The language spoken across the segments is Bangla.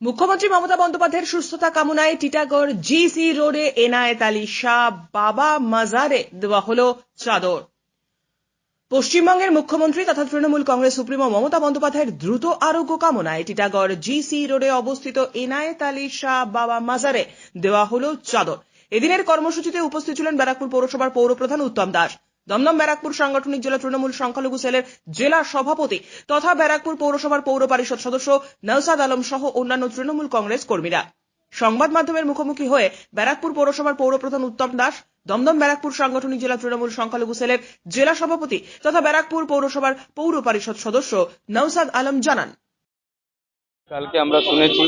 মুখ্যমন্ত্রী মমতা বন্দ্যোপাধ্যায়ের সুস্থতা কামনায় টিটাগড় জিসি রোডে এনায়েত আলী শাহ বাবা মাজারে দেওয়া হল চাদর। পশ্চিমবঙ্গের মুখ্যমন্ত্রী তথা তৃণমূল কংগ্রেস সুপ্রিমো মমতা বন্দ্যোপাধ্যায়ের দ্রুত আরোগ্য কামনায় টিটাগড় জিসি রোডে অবস্থিত এনায়েত আলী শাহ বাবা মাজারে দেওয়া হল চাদর। এদিনের কর্মসূচিতে উপস্থিত ছিলেন ব্যারাকপুর পৌরসভার পৌরপ্রধান উত্তম দাস। দমদম ব্যারাকপুর সাংগঠনিক জেলা তৃণমূল সংখ্যালঘু সেলের জেলা সভাপতি তথা ব্যারাকপুর পৌরসভার পৌর পরিষদ সদস্য নওসাদ আলম সহ অন্যান্য তৃণমূল কংগ্রেস কর্মীরা। সংবাদ মাধ্যমের মুখোমুখি হয়ে ব্যারাকপুর পৌরসভার পৌরপ্রধান উত্তম দাস, দমদম ব্যারাকপুর সাংগঠনিক জেলা তৃণমূল সংখ্যালঘু সেলের জেলা সভাপতি তথা ব্যারাকপুর পৌরসভার পৌর পরিষদ সদস্য নওসাদ আলম জানান। কালকে আমরা শুনেছি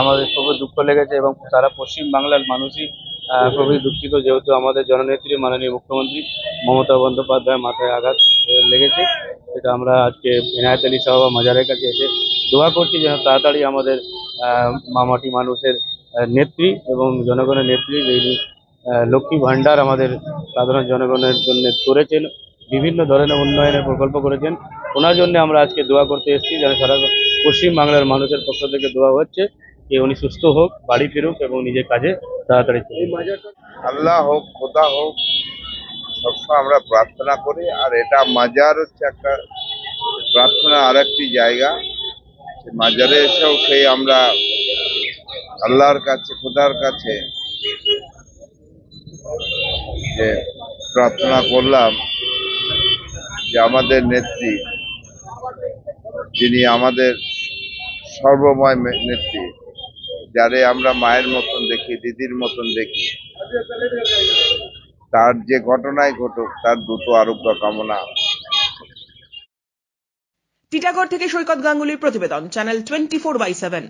আমাদের খুবই দুঃখ লেগেছে এবং সারা পশ্চিম বাংলার মানুষই খুবই দুঃখিত যেহেতু আমাদের জননেত্রী মাননীয় মুখ্যমন্ত্রী মমতা বন্দ্যোপাধ্যায় মাথায় আঘাত লেগেছে। সেটা আমরা আজকে এনায়েত আলী সাহবা মাজারের কাছে এসে দোয়া করছি যেন তাড়াতাড়ি আমাদের মামাটি মানুষের নেত্রী এবং জনগণের নেত্রী যিনি লক্ষ্মী ভাণ্ডার আমাদের সাধারণ জনগণের জন্য করেছেন, বিভিন্ন ধরনের উন্নয়নের প্রকল্প করেছেন, ওনার জন্য আমরা আজকে দোয়া করতে এসেছি যেন সারা পশ্চিম বাংলার মানুষের পক্ষ থেকে দোয়া হচ্ছে। যে উনি সুস্থ হোক, বাড়ি ফিরুক এবং নিজের কাজে তাড়াতাড়ি আল্লাহ হোক, খোদা হোক, সবসময় আমরা প্রার্থনা করি। আর এটা মাজার হচ্ছে একটা প্রার্থনা আর একটি জায়গা মাজারে এসেও সেই আমরা আল্লাহর কাছে, খোদার কাছে যে প্রার্থনা করলাম যে আমাদের নেত্রী, যিনি আমাদের সর্বময় নেত্রী যারে আমরা মায়ের মতন দেখি, দিদির মতন দেখি, তার যে ঘটনায় ঘটুক, তার দ্রুত আরোগ্য কামনা। টিটাগড় থেকে সৈকত গাঙ্গুলির প্রতিবেদন, channel twenty four by seven.